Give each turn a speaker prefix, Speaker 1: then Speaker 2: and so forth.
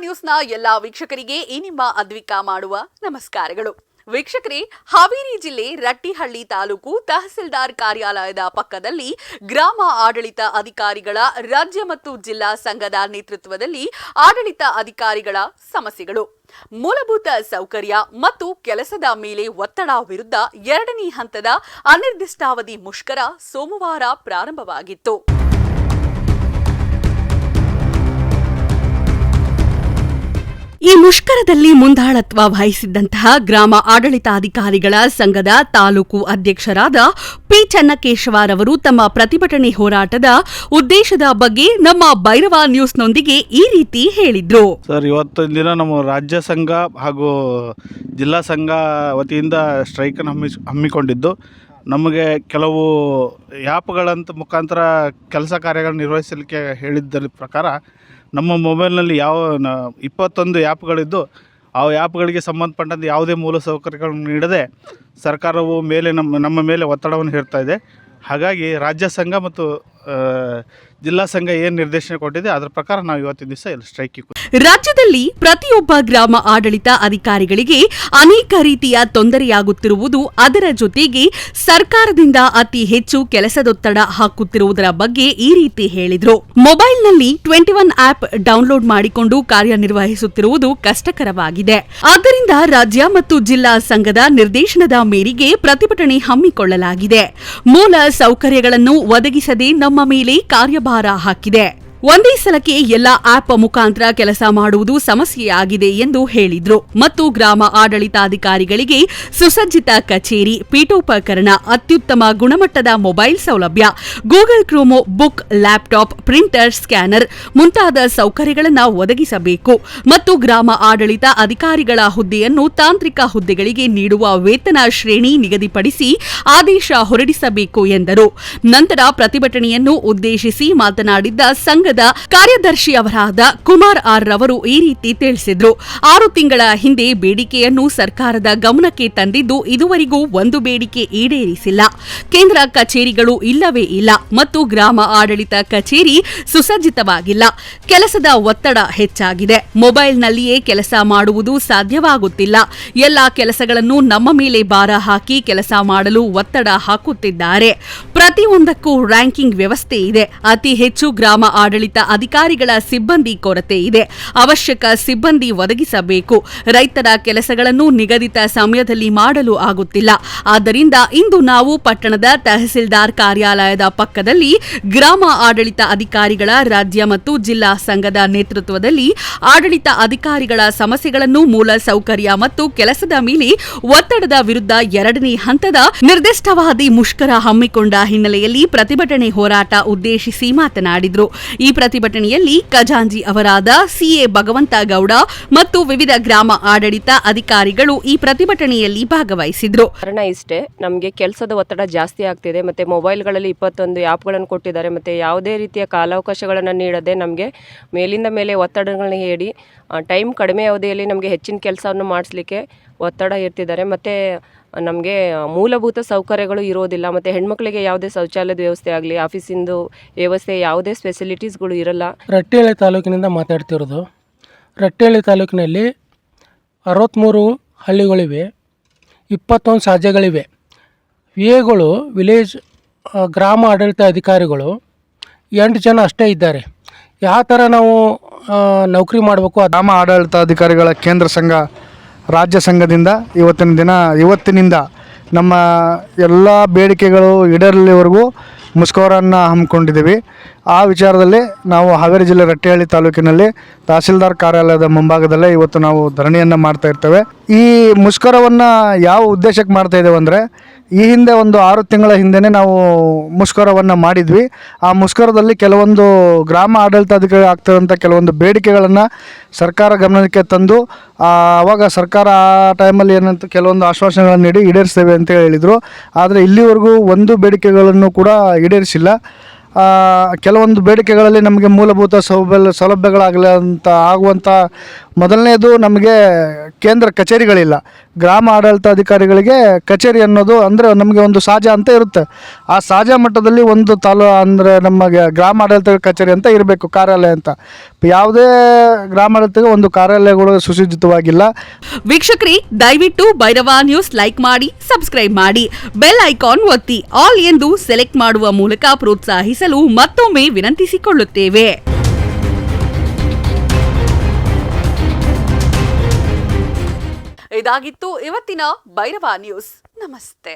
Speaker 1: ನ್ಯೂಸ್ನ ಎಲ್ಲಾ ವೀಕ್ಷಕರಿಗೆ ಈ ನಿಮ್ಮ ಅದ್ವಿಕಾ ಮಾಡುವ ನಮಸ್ಕಾರಗಳು. ವೀಕ್ಷಕರೇ, ಹಾವೇರಿ ಜಿಲ್ಲೆ ರಟ್ಟಿಹಳ್ಳಿ ತಾಲೂಕು ತಹಸೀಲ್ದಾರ್ ಕಾರ್ಯಾಲಯದ ಪಕ್ಕದಲ್ಲಿ ಗ್ರಾಮ ಆಡಳಿತ ಅಧಿಕಾರಿಗಳ ರಾಜ್ಯ ಮತ್ತು ಜಿಲ್ಲಾ ಸಂಘದ ನೇತೃತ್ವದಲ್ಲಿ ಆಡಳಿತ ಅಧಿಕಾರಿಗಳ ಸಮಸ್ಯೆಗಳು. ಮೂಲಭೂತ ಸೌಕರ್ಯ ಮತ್ತು ಕೆಲಸದ ಮೇಲೆ ಒತ್ತಡ ವಿರುದ್ಧ ಎರಡನೇ ಹಂತದ ಅನಿರ್ದಿಷ್ಟಾವಧಿ ಮುಷ್ಕರ ಸೋಮವಾರ ಪ್ರಾರಂಭವಾಗಿತ್ತು. ಈ ಮುಷ್ಕರದಲ್ಲಿ ಮುಂದಾಳತ್ವ ವಹಿಸಿದ್ದಂತಹ ಗ್ರಾಮ ಆಡಳಿತಾಧಿಕಾರಿಗಳ ಸಂಘದ ತಾಲೂಕು ಅಧ್ಯಕ್ಷರಾದ ಪಿ ಚನ್ನಕೇಶವರವರು ತಮ್ಮ ಪ್ರತಿಭಟನೆ ಹೋರಾಟದ ಉದ್ದೇಶದ ಬಗ್ಗೆ ನಮ್ಮ ಭೈರವ ನ್ಯೂಸ್ನೊಂದಿಗೆ ಈ ರೀತಿ ಹೇಳಿದ್ರು.
Speaker 2: ಸರ್, ಇವತ್ತಿನ ದಿನ ನಮ್ಮ ರಾಜ್ಯ ಸಂಘ ಹಾಗೂ ಜಿಲ್ಲಾ ಸಂಘ ವತಿಯಿಂದ ಸ್ಟ್ರೈಕನ್ನು ಹಮ್ಮಿ ಹಮ್ಮಿಕೊಂಡಿದ್ದು. ನಮಗೆ ಕೆಲವು ಆ್ಯಪ್ಗಳಂತ ಮುಖಾಂತರ ಕೆಲಸ ಕಾರ್ಯಗಳನ್ನು ನಿರ್ವಹಿಸಲಿಕ್ಕೆ ಹೇಳಿದ್ದರ ಪ್ರಕಾರ ನಮ್ಮ ಮೊಬೈಲ್ನಲ್ಲಿ ಯಾವ ನ ಇಪ್ಪತ್ತೊಂದು ಆ್ಯಪ್ಗಳಿದ್ದು, ಆ ಆ್ಯಪ್ಗಳಿಗೆ ಸಂಬಂಧಪಟ್ಟಂತೆ ಯಾವುದೇ ಮೂಲಸೌಕರ್ಯಗಳನ್ನು ನೀಡದೆ ಸರ್ಕಾರವು ಮೇಲೆ ನಮ್ಮ ನಮ್ಮ ಮೇಲೆ ಒತ್ತಡವನ್ನು ಹೇರ್ತಾ ಇದೆ. ಹಾಗಾಗಿ ರಾಜ್ಯ ಸಂಘ ಮತ್ತು ಜಿಲ್ಲಾ ಸಂಘ ಏನು ನಿರ್ದೇಶನ ಕೊಟ್ಟಿದೆ, ಅದರ ಪ್ರಕಾರ ನಾವು ಇವತ್ತಿನ ದಿವಸ ಇಲ್ಲಿ ಸ್ಟ್ರೈಕ್
Speaker 1: ರಾಜ್ಯದಲ್ಲಿ ಪ್ರತಿಯೊಬ್ಬ ಗ್ರಾಮ ಆಡಳಿತ ಅಧಿಕಾರಿಗಳಿಗೆ ಅನೇಕ ರೀತಿಯ ತೊಂದರೆಯಾಗುತ್ತಿರುವುದು ಅದರ ಜೊತೆಗೆ ಸರ್ಕಾರದಿಂದ ಅತಿ ಹೆಚ್ಚು ಕೆಲಸದೊತ್ತಡ ಹಾಕುತ್ತಿರುವುದರ ಬಗ್ಗೆ ಈ ರೀತಿ ಹೇಳಿದ್ರು. ಮೊಬೈಲ್ನಲ್ಲಿ ಟ್ವೆಂಟಿ ಒನ್ ಆಪ್ ಡೌನ್ಲೋಡ್ ಮಾಡಿಕೊಂಡು ಕಾರ್ಯನಿರ್ವಹಿಸುತ್ತಿರುವುದು ಕಷ್ಟಕರವಾಗಿದೆ. ಆದ್ದರಿಂದ ರಾಜ್ಯ ಮತ್ತು ಜಿಲ್ಲಾ ಸಂಘದ ನಿರ್ದೇಶನದ ಮೇರೆಗೆ ಪ್ರತಿಭಟನೆ ಹಮ್ಮಿಕೊಳ್ಳಲಾಗಿದೆ. ಮೂಲ ಸೌಕರ್ಯಗಳನ್ನು ಒದಗಿಸದೆ ನಮ್ಮ ಮೇಲೆ ಕಾರ್ಯಭಾರ ಹಾಕಿದೆ. ಒಂದೇ ಸಲಕ್ಕೆ ಎಲ್ಲಾ ಆಪ್ ಮುಖಾಂತರ ಕೆಲಸ ಮಾಡುವುದು ಸಮಸ್ಯೆಯಾಗಿದೆ ಎಂದು ಹೇಳಿದ್ರು. ಮತ್ತು ಗ್ರಾಮ ಆಡಳಿತಾಧಿಕಾರಿಗಳಿಗೆ ಸುಸಜ್ಜಿತ ಕಚೇರಿ, ಪೀಠೋಪಕರಣ, ಅತ್ಯುತ್ತಮ ಗುಣಮಟ್ಟದ ಮೊಬೈಲ್ ಸೌಲಭ್ಯ, Google Chromebook, laptop, printer, scanner ಮುಂತಾದ ಸೌಕರ್ಯಗಳನ್ನು ಒದಗಿಸಬೇಕು. ಮತ್ತು ಗ್ರಾಮ ಆಡಳಿತ ಅಧಿಕಾರಿಗಳ ಹುದ್ದೆಯನ್ನು ತಾಂತ್ರಿಕ ಹುದ್ದೆಗಳಿಗೆ ನೀಡುವ ವೇತನ ಶ್ರೇಣಿ ನಿಗದಿಪಡಿಸಿ ಆದೇಶ ಹೊರಡಿಸಬೇಕು ಎಂದರು. ನಂತರ ಪ್ರತಿಭಟನೆಯನ್ನು ಉದ್ದೇಶಿಸಿ ಮಾತನಾಡಿದ್ದ ಸಂಘದ ಕಾರ್ಯದರ್ಶಿಯವರಾದ ಕುಮಾರ್ ಆರ್ ರವರು ಈ ರೀತಿ ತಿಳಿಸಿದ್ರು. ಆರು ತಿಂಗಳ ಹಿಂದೆ ಬೇಡಿಕೆಯನ್ನು ಸರ್ಕಾರದ ಗಮನಕ್ಕೆ ತಂದಿದ್ದು ಇದುವರೆಗೂ ಒಂದು ಬೇಡಿಕೆ ಈಡೇರಿಸಿಲ್ಲ. ಕೇಂದ್ರ ಕಚೇರಿಗಳು ಇಲ್ಲವೇ ಇಲ್ಲ ಮತ್ತು ಗ್ರಾಮ ಆಡಳಿತ ಕಚೇರಿ ಸುಸಜ್ಜಿತವಾಗಿಲ್ಲ. ಕೆಲಸದ ಒತ್ತಡ ಹೆಚ್ಚಾಗಿದೆ. ಮೊಬೈಲ್ನಲ್ಲಿಯೇ ಕೆಲಸ ಮಾಡುವುದು ಸಾಧ್ಯವಾಗುತ್ತಿಲ್ಲ. ಎಲ್ಲಾ ಕೆಲಸಗಳನ್ನು ನಮ್ಮ ಮೇಲೆ ಭಾರ ಹಾಕಿ ಕೆಲಸ ಮಾಡಲು ಒತ್ತಡ ಹಾಕುತ್ತಿದ್ದಾರೆ. ಪ್ರತಿಯೊಂದಕ್ಕೂ ರ್ಯಾಂಕಿಂಗ್ ವ್ಯವಸ್ಥೆ ಇದೆ. ಅತಿ ಹೆಚ್ಚು ಗ್ರಾಮ ಆಡಳಿತ ಅಧಿಕಾರಿಗಳ ಸಿಬ್ಬಂದಿ ಕೊರತೆ ಇದೆ. ಅವಶ್ಯಕ ಸಿಬ್ಬಂದಿ ಒದಗಿಸಬೇಕು. ರೈತರ ಕೆಲಸಗಳನ್ನು ನಿಗದಿತ ಸಮಯದಲ್ಲಿ ಮಾಡಲು ಆಗುತ್ತಿಲ್ಲ. ಆದ್ದರಿಂದ ಇಂದು ನಾವು ಪಟ್ಟಣದ ತಹಸೀಲ್ದಾರ್ ಕಾರ್ಯಾಲಯದ ಪಕ್ಕದಲ್ಲಿ ಗ್ರಾಮ ಆಡಳಿತ ಅಧಿಕಾರಿಗಳ ರಾಜ್ಯ ಮತ್ತು ಜಿಲ್ಲಾ ಸಂಘದ ನೇತೃತ್ವದಲ್ಲಿ ಆಡಳಿತ ಅಧಿಕಾರಿಗಳ ಸಮಸ್ಯೆಗಳನ್ನು ಮೂಲ ಸೌಕರ್ಯ ಮತ್ತು ಕೆಲಸದ ಮೇಲೆ ಒತ್ತಡದ ವಿರುದ್ಧ ಎರಡನೇ ಹಂತದ ನಿರ್ದಿಷ್ಟವಾದಿ ಮುಷ್ಕರ ಹಮ್ಮಿಕೊಂಡ ಹಿನ್ನೆಲೆಯಲ್ಲಿ ಪ್ರತಿಭಟನೆ ಹೋರಾಟ ಉದ್ದೇಶಿಸಿ ಮಾತನಾಡಿದರು. ಪ್ರತಿಭಟನೆಯಲ್ಲಿ ಖಜಾಂಜಿ ಅವರಾದ ಸಿಎ ಭಗವಂತ ಗೌಡ ಮತ್ತು ವಿವಿಧ ಗ್ರಾಮ ಆಡಳಿತ ಅಧಿಕಾರಿಗಳು ಈ ಪ್ರತಿಭಟನೆಯಲ್ಲಿ ಭಾಗವಹಿಸಿದ್ರು.
Speaker 3: ಕಾರಣ ಇಷ್ಟೇ, ನಮಗೆ ಕೆಲಸದ ಒತ್ತಡ ಜಾಸ್ತಿ ಆಗ್ತಿದೆ, ಮತ್ತೆ ಮೊಬೈಲ್ಗಳಲ್ಲಿ ಇಪ್ಪತ್ತೊಂದು ಆ್ಯಪ್ಗಳನ್ನು ಕೊಟ್ಟಿದ್ದಾರೆ, ಮತ್ತೆ ಯಾವುದೇ ರೀತಿಯ ಕಾಲಾವಕಾಶಗಳನ್ನು ನೀಡದೆ ನಮಗೆ ಮೇಲಿಂದ ಮೇಲೆ ಒತ್ತಡಗಳನ್ನ ಹೇಳಿ ಟೈಮ್ ಕಡಿಮೆ ಅವಧಿಯಲ್ಲಿ ನಮಗೆ ಹೆಚ್ಚಿನ ಕೆಲಸವನ್ನು ಮಾಡಿಸ್ಲಿಕ್ಕೆ ಒತ್ತಡ ಇರ್ತಿದ್ದಾರೆ. ಮತ್ತು ನಮಗೆ ಮೂಲಭೂತ ಸೌಕರ್ಯಗಳು ಇರೋದಿಲ್ಲ. ಮತ್ತು ಹೆಣ್ಮಕ್ಳಿಗೆ ಯಾವುದೇ ಶೌಚಾಲಯದ ವ್ಯವಸ್ಥೆ ಆಗಲಿ ಆಫೀಸಿಂದು ವ್ಯವಸ್ಥೆ ಯಾವುದೇ ಫೆಸಿಲಿಟೀಸ್ಗಳು ಇರಲ್ಲ.
Speaker 4: ರಟ್ಟಿಹಳ್ಳಿ ತಾಲೂಕಿನಿಂದ ಮಾತಾಡ್ತಿರೋದು. ರಟ್ಟಿಹಳ್ಳಿ ತಾಲೂಕಿನಲ್ಲಿ ಅರವತ್ತ್ಮೂರು ಹಳ್ಳಿಗಳಿವೆ ಇಪ್ಪತ್ತೊಂದು ಸಾಧ್ಯಗಳಿವೆ ವಿ ಎಗಳು ವಿಲೇಜ್ ಗ್ರಾಮ ಆಡಳಿತ ಅಧಿಕಾರಿಗಳು ಎಂಟು ಜನ ಅಷ್ಟೇ ಇದ್ದಾರೆ. ಯಾವ ಥರ ನಾವು ನೌಕರಿ ಮಾಡಬೇಕು
Speaker 5: ಗ್ರಾಮ ಆಡಳಿತ ಅಧಿಕಾರಿಗಳ ಕೇಂದ್ರ ಸಂಘ ರಾಜ್ಯ ಸಂಘದಿಂದ ಇವತ್ತಿನ ದಿನ, ಇವತ್ತಿನಿಂದ ನಮ್ಮ ಎಲ್ಲ ಬೇಡಿಕೆಗಳು ಈಡೇರಲಿವರೆಗೂ ಮುಷ್ಕರವನ್ನು ಹಮ್ಮಿಕೊಂಡಿದ್ದೀವಿ. ಆ ವಿಚಾರದಲ್ಲಿ ನಾವು ಹಾವೇರಿ ಜಿಲ್ಲೆ ರಟ್ಟಿಹಳ್ಳಿ ತಾಲೂಕಿನಲ್ಲಿ ತಹಸೀಲ್ದಾರ್ ಕಾರ್ಯಾಲಯದ ಮುಂಭಾಗದಲ್ಲೇ ಇವತ್ತು ನಾವು ಧರಣಿಯನ್ನು ಮಾಡ್ತಾ ಇರ್ತೇವೆ. ಈ ಮುಷ್ಕರವನ್ನು ಯಾವ ಉದ್ದೇಶಕ್ಕೆ ಮಾಡ್ತಾ ಇದ್ದೇವೆ ಅಂದರೆ ಈ ಹಿಂದೆ ಒಂದು ಆರು ತಿಂಗಳ ಹಿಂದೆಯೇ ನಾವು ಮುಷ್ಕರವನ್ನು ಮಾಡಿದ್ವಿ. ಆ ಮುಷ್ಕರದಲ್ಲಿ ಕೆಲವೊಂದು ಗ್ರಾಮ ಆಡಳಿತಾಧಿಕಾರಿ ಆಗ್ತಿರೋಂಥ ಕೆಲವೊಂದು ಬೇಡಿಕೆಗಳನ್ನು ಸರ್ಕಾರ ಗಮನಕ್ಕೆ ತಂದು ಆವಾಗ ಸರ್ಕಾರ ಆ ಟೈಮಲ್ಲಿ ಏನಂತ ಕೆಲವೊಂದು ಆಶ್ವಾಸನೆಗಳನ್ನು ನೀಡಿ ಈಡೇರಿಸ್ತೇವೆ ಅಂತ ಹೇಳಿದರು. ಆದರೆ ಇಲ್ಲಿವರೆಗೂ ಒಂದು ಬೇಡಿಕೆಗಳನ್ನು ಕೂಡ ಈಡೇರಿಸಿಲ್ಲ. ಕೆಲವೊಂದು ಬೇಡಿಕೆಗಳಲ್ಲಿ ನಮಗೆ ಮೂಲಭೂತ ಸೌಲಭ್ಯ ಸೌಲಭ್ಯಗಳಾಗಲಿ ಅಂತ ಆಗುವಂಥ ಮೊದಲನೇದು ನಮಗೆ ಕೇಂದ್ರ ಕಚೇರಿಗಳಿಲ್ಲ. ಗ್ರಾಮ ಆಡಳಿತ ಅಧಿಕಾರಿಗಳಿಗೆ ಕಚೇರಿ ಅನ್ನೋದು ಅಂದರೆ ನಮಗೆ ಒಂದು ಸಹಜ ಅಂತ ಇರುತ್ತೆ. ಆ ಸಹಜ ಮಟ್ಟದಲ್ಲಿ ಒಂದು ತಾಲೂ ಅಂದರೆ ನಮಗೆ ಗ್ರಾಮ ಆಡಳಿತ ಕಚೇರಿ ಅಂತ ಇರಬೇಕು, ಕಾರ್ಯಾಲಯ ಅಂತ. ಯಾವುದೇ ಗ್ರಾಮ ಆಡಳಿತಕ್ಕೆ ಒಂದು ಕಾರ್ಯಾಲಯಗಳು ಸುಸಜ್ಜಿತವಾಗಿಲ್ಲ.
Speaker 1: ವೀಕ್ಷಕರಿ, ದಯವಿಟ್ಟು ಭೈರವ ನ್ಯೂಸ್ ಲೈಕ್ ಮಾಡಿ, ಸಬ್ಸ್ಕ್ರೈಬ್ ಮಾಡಿ. ಬೆಲ್ ಐಕಾನ್ ಒತ್ತಿ, ಆಲ್ ಎಂದು ಸೆಲೆಕ್ಟ್ ಮಾಡುವ ಮೂಲಕ ಪ್ರೋತ್ಸಾಹಿಸಲು ಮತ್ತೊಮ್ಮೆ ವಿನಂತಿಸಿಕೊಳ್ಳುತ್ತೇವೆ. ಇದಾಗಿತ್ತು. ಇವತ್ತಿನ ಭೈರವ ನ್ಯೂಸ್. ನಮಸ್ತೆ.